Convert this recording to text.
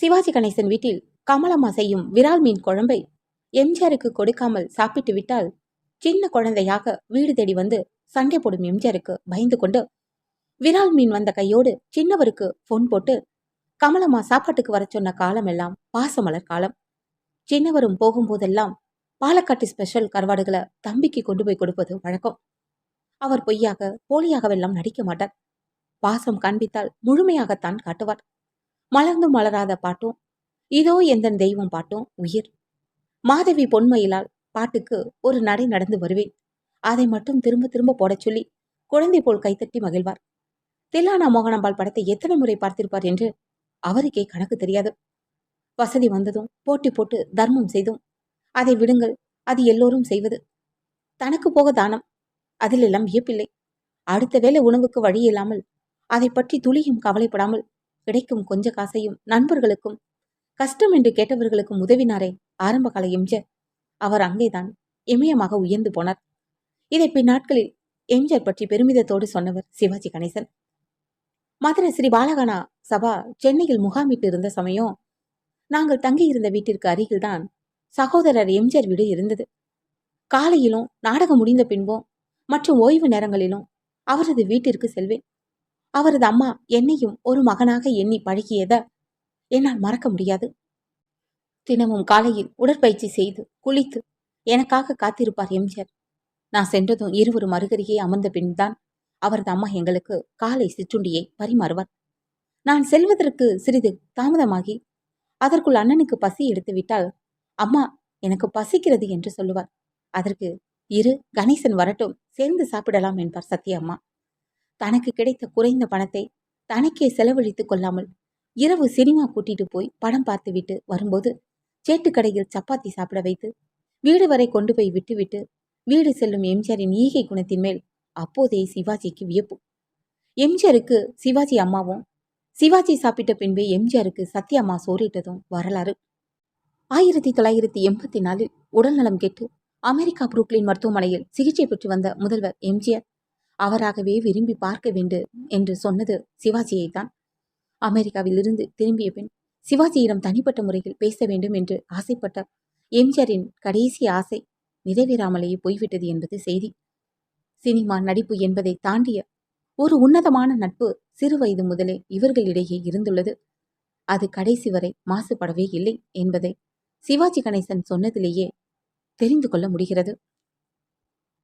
சிவாஜி கணேசன் வீட்டில் கமலம்மா செய்யும் விரால் மீன் குழம்பை எம்ஜிஆருக்கு கொடுக்காமல் சாப்பிட்டு விட்டால் சின்ன குழந்தையாக வீடு தேடி வந்து சண்டை போடும் எம்ஜிஆருக்கு பயந்து கொண்டு விரால் மீன் வந்த கையோடு சின்னவருக்கு ஃபோன் போட்டு கமலம்மா சாப்பாட்டுக்கு வர சொன்ன காலமெல்லாம் பாசமலர் காலம். சின்னவரும் போகும்போதெல்லாம் பாலக்காட்டு ஸ்பெஷல் கருவாடுகளை தம்பிக்கு கொண்டு போய் கொடுப்பது வழக்கம். அவர் பொய்யாக போலியாகவெல்லாம் நடிக்க மாட்டார். பாசம் காண்பித்தால் முழுமையாகத்தான் காட்டுவார். மலர்ந்தும் மலராத பாட்டும் இதோ எந்தன் தெய்வம் பாட்டும் உயிர். மாதவி பொன்மையிலால் பாட்டுக்கு ஒரு நடை நடந்து வருவேன். அதை மட்டும் திரும்ப திரும்ப போடச் சொல்லி குழந்தை போல் கைத்தட்டி மகிழ்வார். தில்லானா மோகனாம்பாள் படத்தை எத்தனை முறை பார்த்திருப்பார் என்று அவருக்கே கணக்கு தெரியாது. வசதி வந்ததும் போட்டி போட்டு தர்மம் செய்தும் அதை விடுங்கள் அது எல்லோரும் செய்வது. தனக்கு போக தானம் அதிலெல்லாம் வியப்பில்லை. அடுத்த வேளை உணவுக்கு வழி இல்லாமல் அதை பற்றி துளியும் கவலைப்படாமல் கிடைக்கும் கொஞ்ச காசையும் நண்பர்களுக்கும் கஷ்டம் என்று கேட்டவர்களுக்கும் உதவினாரே ஆரம்ப கால எம்ஜர் அவர் அங்கேதான் இமயமாக உயர்ந்து போனார். இதை பின்னாட்களில் எம்ஜர் பற்றி பெருமிதத்தோடு சொன்னவர் சிவாஜி கணேசன். மதுரை ஸ்ரீ பாலகனா சபா சென்னையில் முகாமிட்டு இருந்த சமயம் நாங்கள் தங்கியிருந்த வீட்டிற்கு அருகில்தான் சகோதரர் எம்ஜர் வீடு இருந்தது. காலையிலும் நாடகம் முடிந்த பின்பும் மற்றும் ஓய்வு நேரங்களிலும் அவரது வீட்டிற்கு செல்வேன். அவரது அம்மா என்னையும் ஒரு மகனாக எண்ணி பழகியத என்னால் மறக்க முடியாது. தினமும் காலையில் உடற்பயிற்சி செய்து குளித்து எனக்காக காத்திருப்பார் எம்ஜிஆர். நான் சென்றதும் இருவரும் அருகருகே அமர்ந்த பின்தான் அவரது அம்மா எங்களுக்கு காலை சிற்றுண்டியை பரிமாறுவார். நான் செல்வதற்கு சிறிது தாமதமாகி அதற்குள் அண்ணனுக்கு பசி எடுத்துவிட்டால் அம்மா எனக்கு பசிக்கிறது என்று சொல்லுவார். அதற்கு இரு கணேசன் வரட்டும் சேர்ந்து சாப்பிடலாம் என்பார் சத்யா அம்மா. தனக்கு கிடைத்த குறைந்த பணத்தை தனக்கே செலவழித்துக் கொள்ளாமல் இரவு சினிமா கூட்டிட்டு போய் படம் பார்த்துவிட்டு வரும்போது சேட்டுக்கடையில் சப்பாத்தி சாப்பிட வைத்து வீடு வரை கொண்டு போய் விட்டுவிட்டு வீடு செல்லும் எம்ஜிஆரின் ஈகை குணத்தின் மேல் அப்போதே சிவாஜிக்கு வியப்பு. எம்ஜிஆருக்கு சிவாஜி அம்மாவும் சிவாஜி சாப்பிட்ட பின்பே எம்ஜிஆருக்கு சத்யம்மா சோறிட்டதும் வரலாறு. ஆயிரத்தி தொள்ளாயிரத்தி எண்பத்தி நாலில் உடல்நலம் கெட்டு அமெரிக்கா புரூக்லின் மருத்துவமனையில் சிகிச்சை பெற்று வந்த முதல்வர் எம்ஜிஆர் அவராகவே விரும்பி பார்க்க வேண்டும் என்று சொன்னது சிவாஜியை தான் அமெரிக்காவில் இருந்து திரும்பிய பின் சிவாஜியிடம் தனிப்பட்ட முறையில் பேச வேண்டும் என்று ஆசைப்பட்ட எம்ஜிஆரின் கடைசி ஆசை நிறைவேறாமலேயே போய்விட்டது என்பது செய்தி. சினிமா நடிப்பு என்பதை தாண்டிய ஒரு உன்னதமான நட்பு சிறுவயது முதலே இவர்களிடையே இருந்துள்ளது. அது கடைசி வரை மாசுபடவே இல்லை என்பதை சிவாஜி கணேசன் சொன்னதிலேயே தெரிந்து கொள்ள முடிகிறது.